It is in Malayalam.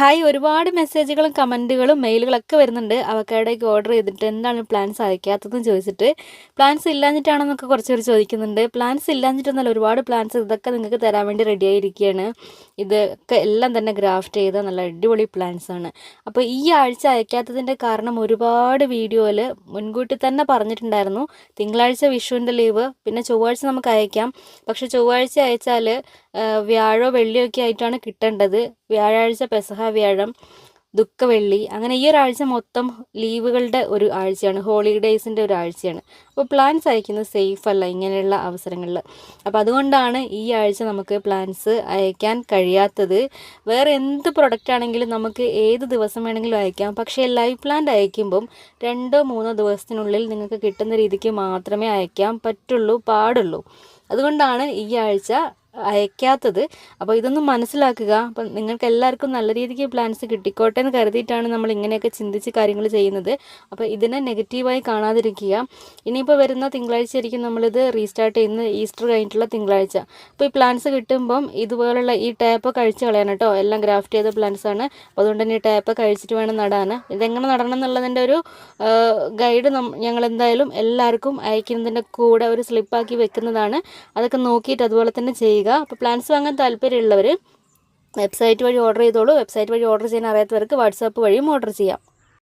ഹായ് ഒരുപാട് മെസ്സേജുകളും കമന്റുകളും മെയിലുകളൊക്കെ വരുന്നുണ്ട്. അവക്കാടേക്ക് ഓർഡർ ചെയ്തിട്ട് എന്താണ് പ്ലാൻസ് അയക്കാത്തതെന്ന് ചോദിച്ചിട്ട്. പ്ലാൻസ് ഇല്ലാഞ്ഞിട്ടാണെന്നൊക്കെ കുറച്ച് പേര് ചോദിക്കുന്നുണ്ട്. പ്ലാൻസ് ഇല്ലാഞ്ഞിട്ടൊന്നല്ല ഒരുപാട് പ്ലാൻസ് ഇതൊക്കെ നിങ്ങൾക്ക് തരാൻ വേണ്ടി റെഡി ആയിരിക്കുകയാണ്. ഇതൊക്കെ എല്ലാം തന്നെ ഗ്രാഫ്റ്റ് ചെയ്ത നല്ല അടിപൊളി പ്ലാൻസ് ആണ്. അപ്പോൾ ഈ ആഴ്ച അയക്കാത്തതിന്റെ കാരണം ഒരുപാട് വീഡിയോയിൽ മുൻകൂട്ടി തന്നെ പറഞ്ഞിട്ടുണ്ടായിരുന്നു. തിങ്കളാഴ്ച വിഷുവിന്റെ ലീവ് പിന്നെ ചൊവ്വാഴ്ച നമുക്ക് അയക്കാം. പക്ഷേ ചൊവ്വാഴ്ച അയച്ചാൽ വ്യാഴോ വെള്ളിയോ ഒക്കെ ആയിട്ടാണ് കിട്ടേണ്ടത്. വ്യാഴാഴ്ച പെസഹ വ്യാഴം ദുഃഖവെള്ളി അങ്ങനെ ഈ ഒരാഴ്ച മൊത്തം ലീവുകളുടെ ഒരു ആഴ്ചയാണ് ഹോളിഡേയ്സിന്റെ ഒരു ആഴ്ചയാണ്. അപ്പോൾ പ്ലാൻസ് അയക്കുന്നത് സേഫ് അല്ല ഇങ്ങനെയുള്ള അവസരങ്ങളിൽ. അപ്പോൾ അതുകൊണ്ടാണ് ഈ ആഴ്ച നമുക്ക് പ്ലാൻസ് അയക്കാൻ കഴിയാത്തത്. വേറെ എന്ത് പ്രൊഡക്റ്റ് ആണെങ്കിലും നമുക്ക് ഏത് ദിവസം വേണമെങ്കിലും അയക്കാം പക്ഷേ ലൈവ് പ്ലാന്റ് അയക്കുമ്പം രണ്ടോ മൂന്നോ ദിവസത്തിനുള്ളിൽ നിങ്ങൾക്ക് കിട്ടുന്ന രീതിക്ക് മാത്രമേ അയക്കാൻ പറ്റുള്ളൂ പാടുള്ളൂ. അതുകൊണ്ടാണ് ഈ ആഴ്ച അയക്കാത്തത്. അപ്പോൾ ഇതൊന്നും മനസ്സിലാക്കുക. അപ്പം നിങ്ങൾക്ക് എല്ലാവർക്കും നല്ല രീതിക്ക് പ്ലാൻസ് കിട്ടിക്കോട്ടെ എന്ന് കരുതിയിട്ടാണ് നമ്മൾ ഇങ്ങനെയൊക്കെ ചിന്തിച്ച് കാര്യങ്ങൾ ചെയ്യുന്നത്. അപ്പോൾ ഇതിനെ നെഗറ്റീവായി കാണാതിരിക്കുക. ഇനിയിപ്പോൾ വരുന്ന തിങ്കളാഴ്ച ആയിരിക്കും നമ്മളിത് റീസ്റ്റാർട്ട് ചെയ്യുന്നത് ഈസ്റ്റർ കഴിഞ്ഞിട്ടുള്ള തിങ്കളാഴ്ച. അപ്പോൾ ഈ പ്ലാൻസ് കിട്ടുമ്പം ഇതുപോലുള്ള ഈ ടാപ്പ് കഴിച്ച് കളയണം കേട്ടോ. എല്ലാം ഗ്രാഫ്റ്റ് ചെയ്ത പ്ലാൻസ് ആണ്. അപ്പോൾ അതുകൊണ്ട് തന്നെ ഈ ടാപ്പ് കഴിച്ചിട്ട് വേണം നടാൻ. ഇതെങ്ങനെ നടണം എന്നുള്ളതിന്റെ ഒരു ഗൈഡ് ഞങ്ങൾ എന്തായാലും എല്ലാവർക്കും അയക്കുന്നതിന്റെ കൂടെ ഒരു സ്ലിപ്പാക്കി വെക്കുന്നതാണ്. അതൊക്കെ നോക്കിയിട്ട് അതുപോലെ തന്നെ ചെയ്യുക. അപ്പോൾ പ്ലാൻസ് വാങ്ങാൻ താല്പര്യമുള്ളവർ വെബ്സൈറ്റ് വഴി ഓർഡർ ചെയ്തോളൂ. വെബ്സൈറ്റ് വഴി ഓർഡർ ചെയ്യാൻ അറിയാത്തവർക്ക് വാട്സാപ്പ് വഴിയും ഓർഡർ ചെയ്യാം.